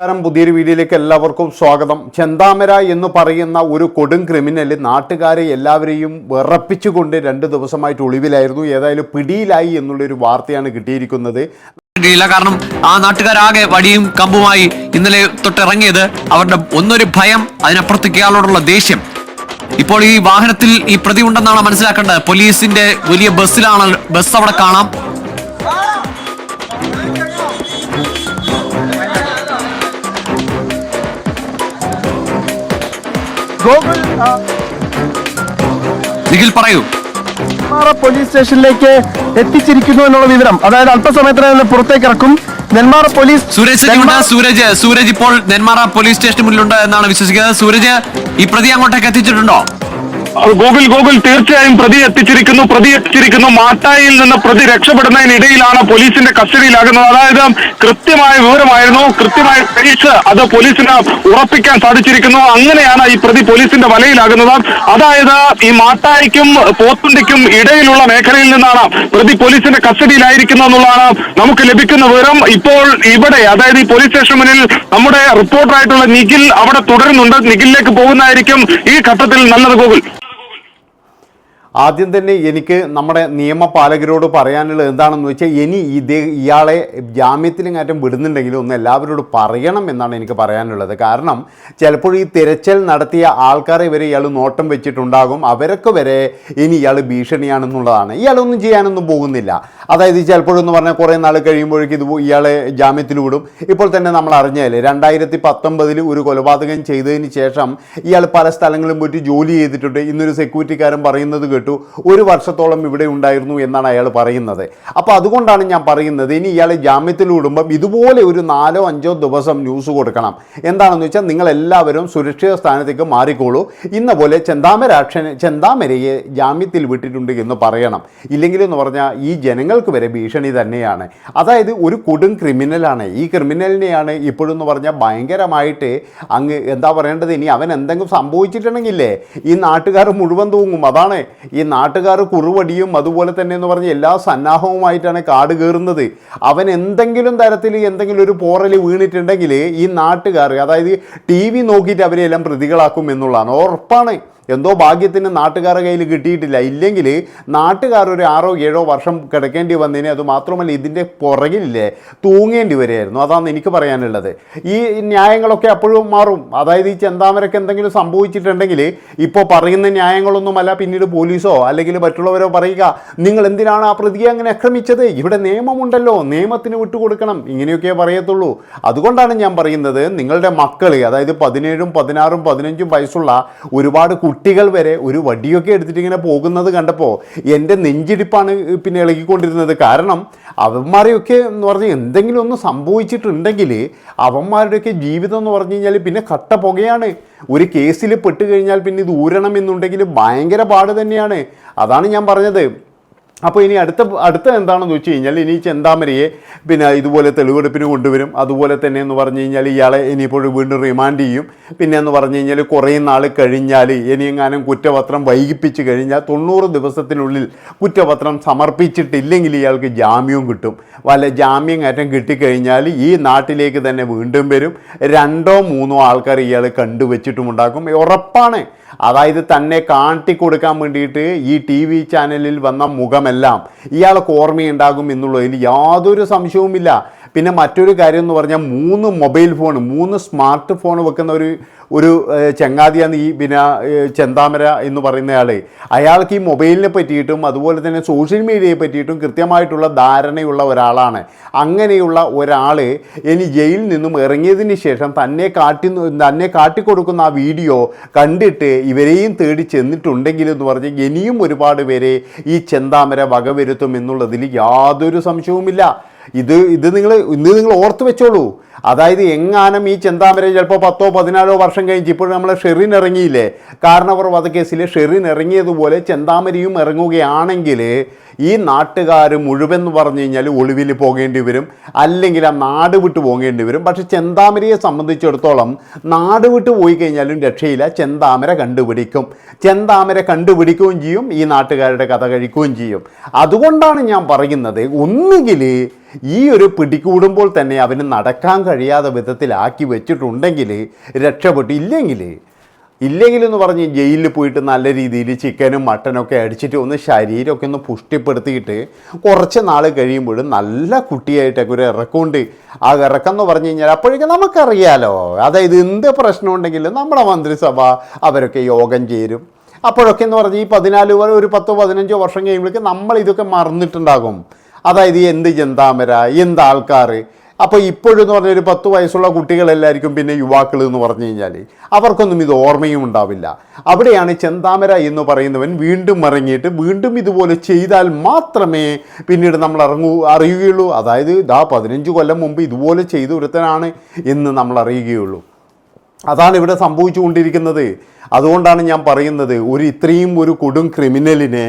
നമസ്കാരം. പുതിയൊരു വീഡിയോയിലേക്ക് എല്ലാവർക്കും സ്വാഗതം. ചെന്താമര എന്ന് പറയുന്ന ഒരു കൊടും ക്രിമിനൽ നാട്ടുകാരെ എല്ലാവരെയും വിറപ്പിച്ചുകൊണ്ട് രണ്ട് ദിവസമായിട്ട് ഒളിവിലായിരുന്നു. ഏതായാലും പിടിയിലായി എന്നുള്ളൊരു വാർത്തയാണ് കിട്ടിയിരിക്കുന്നത്. കാരണം ആ നാട്ടുകാരാകെ വടിയും കമ്പുമായി ഇന്നലെ തൊട്ടിറങ്ങിയത് അവരുടെ ഒന്നൊരു ഭയം അതിനപ്പുറത്തേക്ക് ഇയാളോടുള്ള ദേഷ്യം. ഇപ്പോൾ ഈ വാഹനത്തിൽ ഈ പ്രതി ഉണ്ടെന്നാണ് മനസ്സിലാക്കേണ്ടത്. പോലീസിന്റെ വലിയ ബസ്സിലാണ് ബസ് അവിടെ കാണാം. ഗോകുൽ നിഖിൽ പറയൂ. നെന്മാറ പോലീസ് സ്റ്റേഷനിലേക്ക് എത്തിച്ചിരിക്കുന്നു എന്നുള്ള വിവരം. അതായത് അല്പസമയത്തിനകം തന്നെ പുറത്തേക്ക് ഇറക്കും നെന്മാറ പോലീസ് സുരേഷ് സൂരജ് സൂരജ് ഇപ്പോൾ നെന്മാറ പോലീസ് സ്റ്റേഷന് മുന്നിലുണ്ട് എന്നാണ് വിശ്വസിക്കുന്നത്. സൂരജ് ഈ പ്രതി അങ്ങോട്ടേക്ക് എത്തിച്ചിട്ടുണ്ടോ? ഗൂഗിൾ ഗൂഗിൾ തീർച്ചയായും പ്രതി എത്തിച്ചിരിക്കുന്നു. പ്രതി എത്തിച്ചിരിക്കുന്നു. മാട്ടായിൽ നിന്ന് പ്രതി രക്ഷപ്പെടുന്നതിനിടയിലാണ് പോലീസിന്റെ കസ്റ്റഡിയിലാകുന്നത്. അതായത് കൃത്യമായ വിവരമായിരുന്നു. കൃത്യമായ പോലീസ് അത് പോലീസിന് ഉറപ്പിക്കാൻ സാധിച്ചിരിക്കുന്നു. അങ്ങനെയാണ് ഈ പ്രതി പോലീസിന്റെ വലയിലാകുന്നത്. അതായത് ഈ മാട്ടായിക്കും പോത്തുണ്ടിക്കും ഇടയിലുള്ള മേഖലയിൽ നിന്നാണ് പ്രതി പോലീസിന്റെ കസ്റ്റഡിയിലായിരിക്കുന്നത് എന്നുള്ളതാണ് നമുക്ക് ലഭിക്കുന്ന വിവരം. ഇപ്പോൾ ഇവിടെ അതായത് ഈ പോലീസ് സ്റ്റേഷൻ മുന്നിൽ നമ്മുടെ റിപ്പോർട്ടറായിട്ടുള്ള നിഖിൽ അവിടെ തുടരുന്നുണ്ട്. നിഖിലിലേക്ക് പോകുന്നതായിരിക്കും ഈ ഘട്ടത്തിൽ നല്ലത് ഗൂഗിൾ. ആദ്യം തന്നെ എനിക്ക് നമ്മുടെ നിയമപാലകരോട് പറയാനുള്ളത് എന്താണെന്ന് വെച്ചാൽ ഇനി ഇതേ ഇയാളെ ജാമ്യത്തിലെങ്ങാറ്റം വിടുന്നുണ്ടെങ്കിൽ ഒന്ന് എല്ലാവരോടും പറയണം എന്നാണ് എനിക്ക് പറയാനുള്ളത്. കാരണം ചിലപ്പോൾ ഈ തിരച്ചിൽ നടത്തിയ ആൾക്കാരെ വരെ ഇയാൾ നോട്ടം വെച്ചിട്ടുണ്ടാകും. അവരൊക്കെ വരെ ഇനി ഇയാൾ ഭീഷണിയാണെന്നുള്ളതാണ്. ഇയാളൊന്നും ചെയ്യാനൊന്നും പോകുന്നില്ല. അതായത് ചിലപ്പോഴെന്ന് പറഞ്ഞാൽ കുറേ നാൾ കഴിയുമ്പോഴേക്കും ഇത് ഇയാളെ ജാമ്യത്തിൽ വിടും. ഇപ്പോൾ തന്നെ നമ്മൾ അറിഞ്ഞാലേ രണ്ടായിരത്തി പത്തൊമ്പതിൽ ഒരു കൊലപാതകം ചെയ്തതിന് ശേഷം ഇയാൾ പല സ്ഥലങ്ങളും പോയിട്ട് ജോലി ചെയ്തിട്ടുണ്ട്. ഇന്നൊരു സെക്യൂരിറ്റിക്കാരൻ പറയുന്നത് കേട്ടു. ഒരു വർഷത്തോളം ഇവിടെ ഉണ്ടായിരുന്നു എന്നാണ് അയാൾ പറയുന്നത്. അപ്പോൾ അതുകൊണ്ടാണ് ഞാൻ പറയുന്നത് ഇനി ഇയാൾ ജാമ്യത്തിൽ വിടുമ്പം ഇതുപോലെ ഒരു നാലോ അഞ്ചോ ദിവസം ന്യൂസ് കൊടുക്കണം. എന്താണെന്ന് വെച്ചാൽ നിങ്ങളെല്ലാവരും സുരക്ഷിത സ്ഥാനത്തേക്ക് മാറിക്കോളൂ. ഇന്ന പോലെ ചെന്താമരാക്ഷനെ ചെന്താമരയെ ജാമ്യത്തിൽ വിട്ടിട്ടുണ്ട് എന്ന് പറയണം. ഇല്ലെങ്കിൽ എന്ന് പറഞ്ഞാൽ ഈ ജനങ്ങൾക്ക് വരെ ഭീഷണി തന്നെയാണ്. അതായത് ഒരു കൊടും ക്രിമിനലാണ്. ഈ ക്രിമിനലിനെയാണ് ഇപ്പോഴെന്ന് പറഞ്ഞാൽ ഭയങ്കരമായിട്ട് അങ്ങ് എന്താ പറയേണ്ടത്? ഇനി അവൻ എന്തെങ്കിലും സംഭവിച്ചിട്ടുണ്ടെങ്കിലേ ഈ നാട്ടുകാർ മുഴുവൻ തൂങ്ങും. അതാണ് ഈ നാട്ടുകാർ കുറുവടിയും അതുപോലെ തന്നെ എന്ന് പറഞ്ഞ എല്ലാ സന്നാഹവുമായിട്ടാണ് കാട് കയറുന്നത്. അവൻ എന്തെങ്കിലും തരത്തിൽ എന്തെങ്കിലും ഒരു പോറൽ വീണിട്ടുണ്ടെങ്കിൽ ഈ നാട്ടുകാർ അതായത് ടി വി നോക്കിയിട്ട് അവരെല്ലാം പ്രതികളാക്കും എന്നുള്ളതാണ്. ഉറപ്പാണ്. എന്തോ ഭാഗ്യത്തിന് നാട്ടുകാരുടെ കയ്യിൽ കിട്ടിയിട്ടില്ല. ഇല്ലെങ്കിൽ നാട്ടുകാർ ഒരു ആറോ ഏഴോ വർഷം കിടക്കേണ്ടി വന്നതിന് അത് മാത്രമല്ല ഇതിന്റെ പുറകിലില്ലേ തൂങ്ങേണ്ടി വരികയായിരുന്നു. അതാണ് എനിക്ക് പറയാനുള്ളത്. ഈ ന്യായങ്ങളൊക്കെ അപ്പോഴും മാറും. അതായത് ഈ ചെന്താമരക്ക് എന്തെങ്കിലും സംഭവിച്ചിട്ടുണ്ടെങ്കിൽ ഇപ്പോൾ പറയുന്ന ന്യായങ്ങളൊന്നുമല്ല പിന്നീട് പോലീസോ അല്ലെങ്കിൽ മറ്റുള്ളവരോ പറയുക നിങ്ങൾ എന്തിനാണ് ആ പ്രതിയെ അങ്ങനെ ആക്രമിച്ചത്? ഇവിടെ നിയമമുണ്ടല്ലോ നിയമത്തിന് വിട്ടുകൊടുക്കണം. ഇങ്ങനെയൊക്കെ പറയത്തുള്ളൂ. അതുകൊണ്ടാണ് ഞാൻ പറയുന്നത് നിങ്ങളുടെ മക്കൾ അതായത് പതിനേഴും പതിനാറും പതിനഞ്ചും വയസ്സുള്ള ഒരുപാട് കുട്ടികൾ വരെ ഒരു വടിയൊക്കെ എടുത്തിട്ട് ഇങ്ങനെ പോകുന്നത് കണ്ടപ്പോൾ എന്റെ നെഞ്ചിടിപ്പാണ് പിന്നെ ഇളകിക്കൊണ്ടിരുന്നത്. കാരണം അവന്മാരെയൊക്കെ എന്ന് പറഞ്ഞാൽ എന്തെങ്കിലും ഒന്ന് സംഭവിച്ചിട്ടുണ്ടെങ്കിൽ അവന്മാരുടെയൊക്കെ ജീവിതം എന്ന് പറഞ്ഞു കഴിഞ്ഞാൽ പിന്നെ കട്ട പുകയാണ്. ഒരു കേസിൽ പെട്ട് കഴിഞ്ഞാൽ പിന്നെ ഇത് ഊരണം എന്നുണ്ടെങ്കിൽ ഭയങ്കര പാട് തന്നെയാണ്. അതാണ് ഞാൻ പറഞ്ഞത്. അപ്പോൾ ഇനി അടുത്ത അടുത്ത എന്താണെന്ന് വെച്ച് കഴിഞ്ഞാൽ ഇനി ചെന്താമരയെ പിന്നെ ഇതുപോലെ തെളിവെടുപ്പിന് കൊണ്ടുവരും. അതുപോലെ തന്നെ എന്ന് പറഞ്ഞു കഴിഞ്ഞാൽ ഇയാളെ ഇനിയിപ്പോൾ വീണ്ടും റിമാൻഡ് ചെയ്യും. പിന്നെ എന്ന് പറഞ്ഞു കഴിഞ്ഞാൽ കുറേ നാൾ കഴിഞ്ഞാൽ ഇനിയെങ്ങാനും കുറ്റപത്രം വൈകിപ്പിച്ച് കഴിഞ്ഞാൽ തൊണ്ണൂറ് ദിവസത്തിനുള്ളിൽ കുറ്റപത്രം സമർപ്പിച്ചിട്ടില്ലെങ്കിൽ ഇയാൾക്ക് ജാമ്യവും കിട്ടും. വല്ല ജാമ്യം കയറ്റം കിട്ടിക്കഴിഞ്ഞാൽ ഈ നാട്ടിലേക്ക് തന്നെ വീണ്ടും വരും. രണ്ടോ മൂന്നോ ആൾക്കാർ ഇയാൾ കണ്ടുവച്ചിട്ടുമുണ്ടാക്കും. ഉറപ്പാണ്. അതായത് തന്നെ കാട്ടിക്കൊടുക്കാൻ വേണ്ടിയിട്ട് ഈ ടി വി ചാനലിൽ വന്ന മുഖമെല്ലാം ഇയാൾക്ക് ഓർമ്മയുണ്ടാകും എന്നുള്ളതിൽ യാതൊരു സംശയവുമില്ല. പിന്നെ മറ്റൊരു കാര്യം എന്ന് പറഞ്ഞാൽ മൂന്ന് മൊബൈൽ ഫോൺ മൂന്ന് സ്മാർട്ട് ഫോൺ വെക്കുന്ന ഒരു ഒരു ചങ്ങാതിയാണ് ഈ പിന്നെ ചെന്താമര എന്ന് പറയുന്നയാൾ അയാൾക്ക് ഈ മൊബൈലിനെ പറ്റിയിട്ടും അതുപോലെ തന്നെ സോഷ്യൽ മീഡിയയെ പറ്റിയിട്ടും കൃത്യമായിട്ടുള്ള ധാരണയുള്ള ഒരാളാണ്. അങ്ങനെയുള്ള ഒരാൾ ഇനി ജയിലിൽ നിന്നും ഇറങ്ങിയതിന് ശേഷം തന്നെ കാട്ടി തന്നെ കാട്ടിക്കൊടുക്കുന്ന ആ വീഡിയോ കണ്ടിട്ട് ഇവരെയും തേടി ചെന്നിട്ടുണ്ടെങ്കിൽ എന്ന് പറഞ്ഞ് ഇനിയും ഒരുപാട് പേരെ ഈ ചെന്താമര വകവരുത്തും എന്നുള്ളതിൽ യാതൊരു സംശയവുമില്ല. ഇത് ഇത് നിങ്ങൾ ഇന്ന് നിങ്ങൾ ഓർത്ത് വെച്ചോളൂ. അതായത് എങ്ങാനും ഈ ചെന്താമര ചിലപ്പോൾ പത്തോ പതിനാലോ വർഷം കഴിഞ്ഞ് ഇപ്പോൾ നമ്മളെ ഷെറിൻ ഇറങ്ങിയില്ലേ? കാരണവർ വധക്കേസിൽ ഷെറിൻ ഇറങ്ങിയതുപോലെ ചെന്താമരയും ഇറങ്ങുകയാണെങ്കിൽ ഈ നാട്ടുകാർ മുഴുവൻ എന്ന് പറഞ്ഞു കഴിഞ്ഞാൽ ഒളിവിൽ പോകേണ്ടി വരും. അല്ലെങ്കിൽ ആ നാട് വിട്ട് പോകേണ്ടി വരും. പക്ഷെ ചെന്താമരയെ സംബന്ധിച്ചിടത്തോളം നാട് വിട്ട് പോയി കഴിഞ്ഞാലും രക്ഷയില്ല. ചെന്താമര കണ്ടുപിടിക്കും. ചെന്താമര കണ്ടുപിടിക്കുകയും ചെയ്യും. ഈ നാട്ടുകാരുടെ കഥ കഴിക്കുകയും ചെയ്യും. അതുകൊണ്ടാണ് ഞാൻ പറയുന്നത് ഒന്നുകിൽ ഈ ഒരു പിടികൂടുമ്പോൾ തന്നെ അവന് നടക്കാൻ കഴിയാതെ വിധത്തിലാക്കി വെച്ചിട്ടുണ്ടെങ്കിൽ രക്ഷപ്പെട്ടു. ഇല്ലെങ്കിൽ ഇല്ലെങ്കിലെന്ന് പറഞ്ഞ് ജയിലിൽ പോയിട്ട് നല്ല രീതിയിൽ ചിക്കനും മട്ടനൊക്കെ അടിച്ചിട്ട് ഒന്ന് ശരീരമൊക്കെ ഒന്ന് പുഷ്ടിപ്പെടുത്തിയിട്ട് കുറച്ച് നാൾ കഴിയുമ്പോഴും നല്ല കുട്ടിയായിട്ടൊക്കെ ഒരു ഇറക്കമുണ്ട് ആ ഇറക്കം എന്ന് പറഞ്ഞു കഴിഞ്ഞാൽ അപ്പോഴേക്കും നമുക്കറിയാലോ അതായത് എന്ത് പ്രശ്നം ഉണ്ടെങ്കിലും നമ്മുടെ മന്ത്രിസഭ അവരൊക്കെ യോഗം ചേരും. അപ്പോഴൊക്കെ എന്ന് പറഞ്ഞാൽ ഈ പതിനാല് വരെ ഒരു പത്തോ പതിനഞ്ചോ വർഷം കഴിയുമ്പോഴേക്കും നമ്മൾ ഇതൊക്കെ മറന്നിട്ടുണ്ടാകും. അതായത് എന്ത് ജന്താമര എന്ത് ആൾക്കാർ അപ്പോൾ ഇപ്പോഴെന്ന് പറഞ്ഞ ഒരു പത്ത് വയസ്സുള്ള കുട്ടികളെല്ലായിരിക്കും പിന്നെ യുവാക്കൾ എന്ന് പറഞ്ഞു കഴിഞ്ഞാൽ അവർക്കൊന്നും ഇത് ഓർമ്മയും ഉണ്ടാവില്ല. അവിടെയാണ് ചെന്താമര എന്ന് പറയുന്നവൻ വീണ്ടും ഇറങ്ങിയിട്ട് വീണ്ടും ഇതുപോലെ ചെയ്താൽ മാത്രമേ പിന്നീട് നമ്മൾ ഇറങ്ങൂ അറിയുകയുള്ളൂ. അതായത് ഇതാ പതിനഞ്ച് കൊല്ലം മുമ്പ് ഇതുപോലെ ചെയ്ത ഒരുത്തനാണ് എന്ന് നമ്മൾ അറിയുകയുള്ളൂ. അതാണ് ഇവിടെ സംഭവിച്ചുകൊണ്ടിരിക്കുന്നത്. അതുകൊണ്ടാണ് ഞാൻ പറയുന്നത് ഒരു ഇത്രയും ഒരു കൊടും ക്രിമിനലിനെ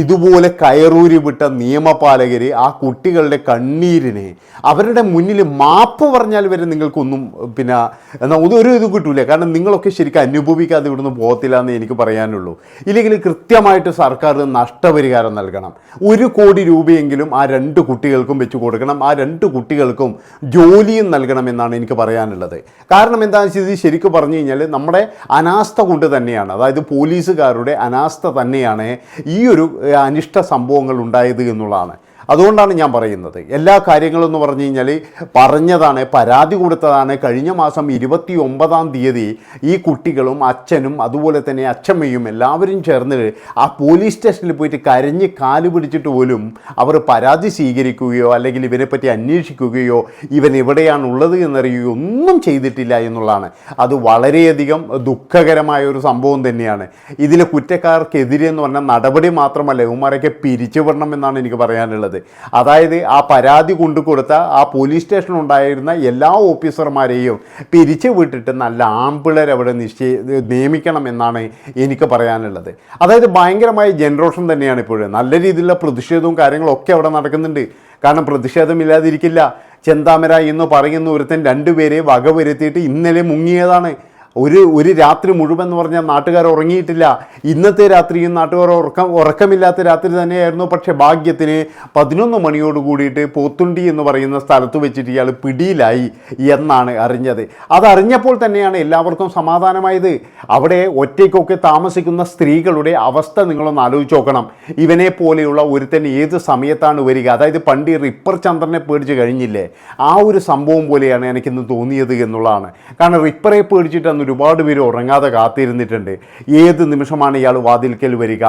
ഇതുപോലെ കയറൂരി വിട്ട നിയമപാലകർ ആ കുട്ടികളുടെ കണ്ണീരിനെ അവരുടെ മുന്നിൽ മാപ്പ് പറഞ്ഞാൽ വരെ നിങ്ങൾക്കൊന്നും പിന്നെ എന്നാൽ ഒരു ഇത് കിട്ടൂല. കാരണം നിങ്ങളൊക്കെ ശരിക്കും അനുഭവിക്കാതെ ഇവിടുന്ന് പോകത്തില്ല എന്ന് എനിക്ക് പറയാനുള്ളൂ. ഇല്ലെങ്കിൽ കൃത്യമായിട്ട് സർക്കാർ നഷ്ടപരിഹാരം നൽകണം. ഒരു കോടി രൂപയെങ്കിലും ആ രണ്ട് കുട്ടികൾക്കും വെച്ച് കൊടുക്കണം. ആ രണ്ട് കുട്ടികൾക്കും ജോലിയും നൽകണം എന്നാണ് എനിക്ക് പറയാനുള്ളത്. കാരണം എന്താണെന്ന് വെച്ചാൽ ശരിക്കും പറഞ്ഞു കഴിഞ്ഞാൽ നമ്മുടെ അനാസ്ഥ കൊണ്ട് തന്നെയാണ്. അതായത് പോലീസുകാരുടെ അനാസ്ഥ തന്നെയാണ് ഈ ഒരു അനിഷ്ട സംഭവങ്ങൾ ഉണ്ടായത് എന്നുള്ളതാണ്. അതുകൊണ്ടാണ് ഞാൻ പറയുന്നത്. എല്ലാ കാര്യങ്ങളും എന്ന് പറഞ്ഞു കഴിഞ്ഞാൽ പറഞ്ഞതാണ് പരാതി കൊടുത്തതാണ്. കഴിഞ്ഞ മാസം ഇരുപത്തി ഒമ്പതാം തീയതി ഈ കുട്ടികളും അച്ഛനും അതുപോലെ തന്നെ അച്ഛമ്മയും എല്ലാവരും ചേർന്ന് ആ പോലീസ് സ്റ്റേഷനിൽ പോയിട്ട് കരഞ്ഞ് കാൽ പിടിച്ചിട്ട് പോലും അവർ പരാതി സ്വീകരിക്കുകയോ അല്ലെങ്കിൽ ഇവനെപ്പറ്റി അന്വേഷിക്കുകയോ ഇവൻ എവിടെയാണ് ഉള്ളത് എന്നറിയുകയോ ഒന്നും ചെയ്തിട്ടില്ല എന്നുള്ളതാണ്. അത് വളരെയധികം ദുഃഖകരമായ ഒരു സംഭവം തന്നെയാണ്. ഇതിലെ കുറ്റക്കാർക്കെതിരെ എന്ന് പറഞ്ഞാൽ നടപടി മാത്രമല്ല ഇവന്മാരൊക്കെ പിരിച്ചുവിടണം എന്നാണ് എനിക്ക് പറയാനുള്ളത്. അതായത് ആ പരാതി കൊണ്ടു കൊടുത്ത ആ പോലീസ് സ്റ്റേഷനിൽ ഉണ്ടായിരുന്ന എല്ലാ ഓഫീസർമാരെയും പിരിച്ചു വിട്ടിട്ട് നല്ല ആമ്പിളർ അവിടെ നിശ്ചയി നിയമിക്കണം എന്നാണ് എനിക്ക് പറയാനുള്ളത്. അതായത് ഭയങ്കരമായ ജനറേഷൻ തന്നെയാണ് ഇപ്പോഴും. നല്ല രീതിയിലുള്ള പ്രതിഷേധവും കാര്യങ്ങളൊക്കെ അവിടെ നടക്കുന്നുണ്ട്. കാരണം പ്രതിഷേധമില്ലാതിരിക്കില്ല ചെന്താമര എന്ന് പറയുന്ന ഒരുത്തൻ രണ്ടുപേരെ വകവരുത്തിയിട്ട് ഇന്നലെ മുങ്ങിയതാണ്. ഒരു ഒരു രാത്രി മുഴുവൻ എന്ന് പറഞ്ഞാൽ നാട്ടുകാർ ഉറങ്ങിയിട്ടില്ല. ഇന്നത്തെ രാത്രിയും നാട്ടുകാർ ഉറക്കം ഉറക്കമില്ലാത്ത രാത്രി തന്നെയായിരുന്നു. പക്ഷേ ഭാഗ്യത്തിന് പതിനൊന്ന് മണിയോട് കൂടിയിട്ട് പോത്തുണ്ടി എന്ന് പറയുന്ന സ്ഥലത്ത് വെച്ചിട്ട് ഇയാൾ പിടിയിലായി എന്നാണ് അറിഞ്ഞത്. അതറിഞ്ഞപ്പോൾ തന്നെയാണ് എല്ലാവർക്കും സമാധാനമായത്. അവിടെ ഒറ്റയ്ക്കൊക്കെ താമസിക്കുന്ന സ്ത്രീകളുടെ അവസ്ഥ നിങ്ങളൊന്ന് ആലോചിച്ച് നോക്കണം. ഇവനെ പോലെയുള്ള ഒരുത്തൻ ഏത് സമയത്താണ് വരിക? അതായത് പണ്ട് റിപ്പർ ചന്ദ്രനെ പേടിച്ച് കഴിഞ്ഞില്ലേ? ആ ഒരു സംഭവം പോലെയാണ് എനിക്കിന്ന് തോന്നിയത് എന്നുള്ളതാണ്. കാരണം റിപ്പറെ പേടിച്ചിട്ട് ഒരുപാട് പേര് ഉറങ്ങാതെ കാത്തിരുന്നിട്ടുണ്ട്. ഏത് നിമിഷമാണ് ഇയാൾ വാതിൽക്കൽ വരിക?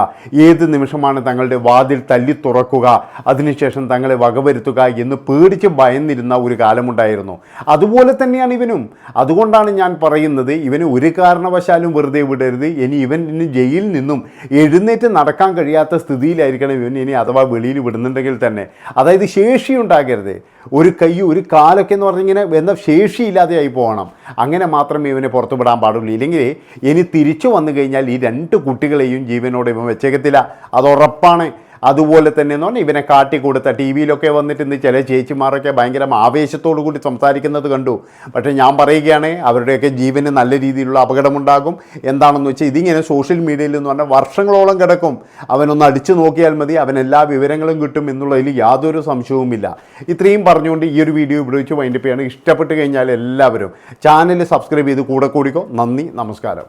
ഏത് നിമിഷമാണ് തങ്ങളുടെ വാതിൽ തല്ലി തുറക്കുക? അതിനുശേഷം തങ്ങളെ വകവരുത്തുക എന്ന് പേടിച്ച് ഭയന്നിരുന്ന ഒരു കാലമുണ്ടായിരുന്നു. അതുപോലെ തന്നെയാണ് ഇവനും. അതുകൊണ്ടാണ് ഞാൻ പറയുന്നത് ഇവന് ഒരു കാരണവശാലും വെറുതെ വിടരുത്. ഇനി ഇവൻ ഇനി ജയിലിൽ നിന്നും എഴുന്നേറ്റ് നടക്കാൻ കഴിയാത്ത സ്ഥിതിയിലായിരിക്കണം ഇവൻ ഇനി അഥവാ വെളിയിൽ വിടുന്നുണ്ടെങ്കിൽ തന്നെ. അതായത് ശേഷി ഉണ്ടാകരുത്. ഒരു കൈ ഒരു കാലൊക്കെ എന്ന് പറഞ്ഞിങ്ങനെ എന്താ ശേഷിയില്ലാതെയായി പോകണം. അങ്ങനെ മാത്രമേ ഇവനെ പുറത്തു വിടാൻ പാടുള്ളൂ. ഇല്ലെങ്കിൽ ഇനി തിരിച്ചു വന്നു കഴിഞ്ഞാൽ ഈ രണ്ട് കുട്ടികളെയും ജീവനോടെ ഇവൻ വെച്ചേക്കത്തില്ല. അത് ഉറപ്പാണ്. അതുപോലെ തന്നെ എന്ന് പറഞ്ഞാൽ ഇവനെ കാട്ടിക്കൊടുത്ത ടി വിയിലൊക്കെ വന്നിട്ട് ഇന്ന് ചില ചേച്ചിമാരൊക്കെ ഭയങ്കര ആവേശത്തോടു കൂടി സംസാരിക്കുന്നത് കണ്ടു. പക്ഷേ ഞാൻ പറയുകയാണ് അവരുടെയൊക്കെ ജീവന് നല്ല രീതിയിലുള്ള അപകടമുണ്ടാകും. എന്താണെന്ന് വെച്ചാൽ ഇതിങ്ങനെ സോഷ്യൽ മീഡിയയിൽ എന്ന് പറഞ്ഞാൽ വർഷങ്ങളോളം കിടക്കും. അവനൊന്ന് അടിച്ചു നോക്കിയാൽ മതി അവൻ എല്ലാ വിവരങ്ങളും കിട്ടും എന്നുള്ളതിൽ യാതൊരു സംശയവുമില്ല. ഇത്രയും പറഞ്ഞുകൊണ്ട് ഈ ഒരു വീഡിയോ ഇവിടെ വെച്ച് വൈൻഡപ്പ് ചെയ്യാണ്. ഇഷ്ടപ്പെട്ട് കഴിഞ്ഞാൽ എല്ലാവരും ചാനൽ സബ്സ്ക്രൈബ് ചെയ്ത് കൂടെ കൂടിക്കോ. നന്ദി നമസ്കാരം.